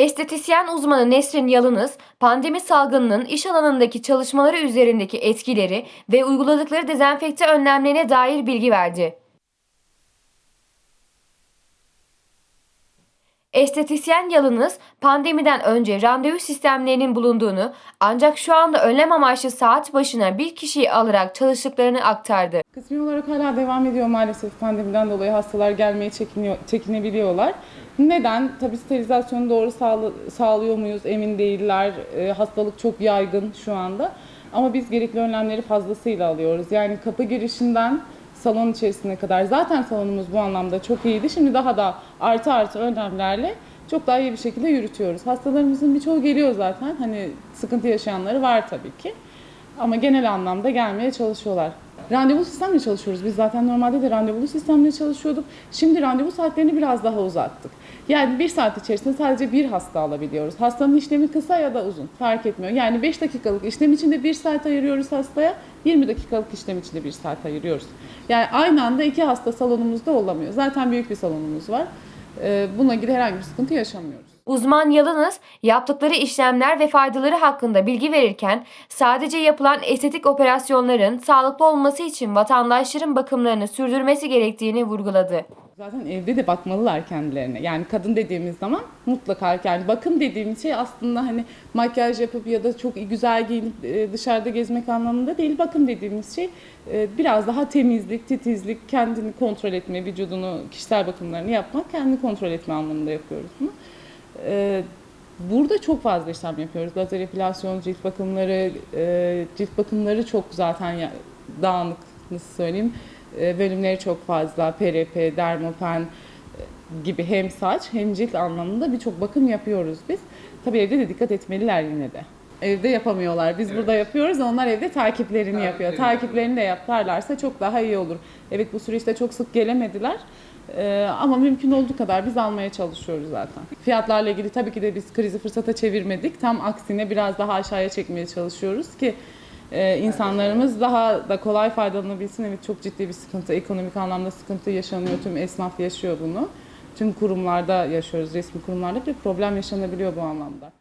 Estetisyen uzmanı Nesrin Yalınız, pandemi salgınının iş alanındaki çalışmaları üzerindeki etkileri ve uyguladıkları dezenfekte önlemlerine dair bilgi verdi. Estetisyen Yalınız, pandemiden önce randevu sistemlerinin bulunduğunu ancak şu anda önlem amaçlı saat başına bir kişiyi alarak çalıştıklarını aktardı. Kısmi olarak hala devam ediyor maalesef pandemiden dolayı hastalar gelmeye çekiniyor, çekinebiliyorlar. Neden? Tabii sterilizasyonu doğru sağlı- sağlıyor muyuz emin değiller. Ee, hastalık çok yaygın şu anda. Ama biz gerekli önlemleri fazlasıyla alıyoruz. Yani kapı girişinden salon içerisine kadar zaten salonumuz bu anlamda çok iyiydi. Şimdi daha da artı artı önlemlerle çok daha iyi bir şekilde yürütüyoruz. Hastalarımızın birçoğu geliyor zaten. Hani sıkıntı yaşayanları var tabii ki. Ama genel anlamda gelmeye çalışıyorlar. Randevu sistemle çalışıyoruz. Biz zaten normalde de randevulu sistemle çalışıyorduk. Şimdi randevu saatlerini biraz daha uzattık. Yani bir saat içerisinde sadece bir hasta alabiliyoruz. Hastanın işlemi kısa ya da uzun fark etmiyor. Yani 5 dakikalık işlem içinde bir saat ayırıyoruz hastaya. 20 dakikalık işlem içinde bir saat ayırıyoruz. Yani aynı anda iki hasta salonumuzda olamıyor. Zaten büyük bir salonumuz var. Ee, Buna ilgili herhangi bir sıkıntı yaşamıyoruz. Uzman Yalınız yaptıkları işlemler ve faydaları hakkında bilgi verirken sadece yapılan estetik operasyonların sağlıklı olması için vatandaşların bakımlarını sürdürmesi gerektiğini vurguladı. Zaten evde de bakmalılar kendilerine. Yani kadın dediğimiz zaman mutlaka yani bakım dediğimiz şey aslında hani makyaj yapıp ya da çok güzel giyinip e, dışarıda gezmek anlamında değil. Bakım dediğimiz şey e, biraz daha temizlik, titizlik, kendini kontrol etme, vücudunu, kişisel bakımlarını yapmak, kendini kontrol etme anlamında yapıyoruz bunu. E, Burada çok fazla işlem yapıyoruz. Lazer epilasyon, cilt bakımları, e, cilt bakımları çok zaten ya- dağınık nasıl söyleyeyim. E, bölümleri çok fazla. PRP, dermopen e, gibi hem saç hem cilt anlamında birçok bakım yapıyoruz biz. Tabii evde de dikkat etmeliler yine de. Evde yapamıyorlar. Biz burada yapıyoruz. Onlar evde takiplerini yapıyor. Takiplerini de yaparlarsa çok daha iyi olur. Evet bu süreçte çok sık gelemediler. Ee, ama mümkün olduğu kadar biz almaya çalışıyoruz zaten. Fiyatlarla ilgili tabii ki de biz krizi fırsata çevirmedik. Tam aksine biraz daha aşağıya çekmeye çalışıyoruz ki e, insanlarımız daha da kolay faydalanabilsin. Evet çok ciddi bir sıkıntı, ekonomik anlamda sıkıntı yaşanıyor. Tüm esnaf yaşıyor bunu. Tüm kurumlarda yaşıyoruz, resmi kurumlarda bir problem yaşanabiliyor bu anlamda.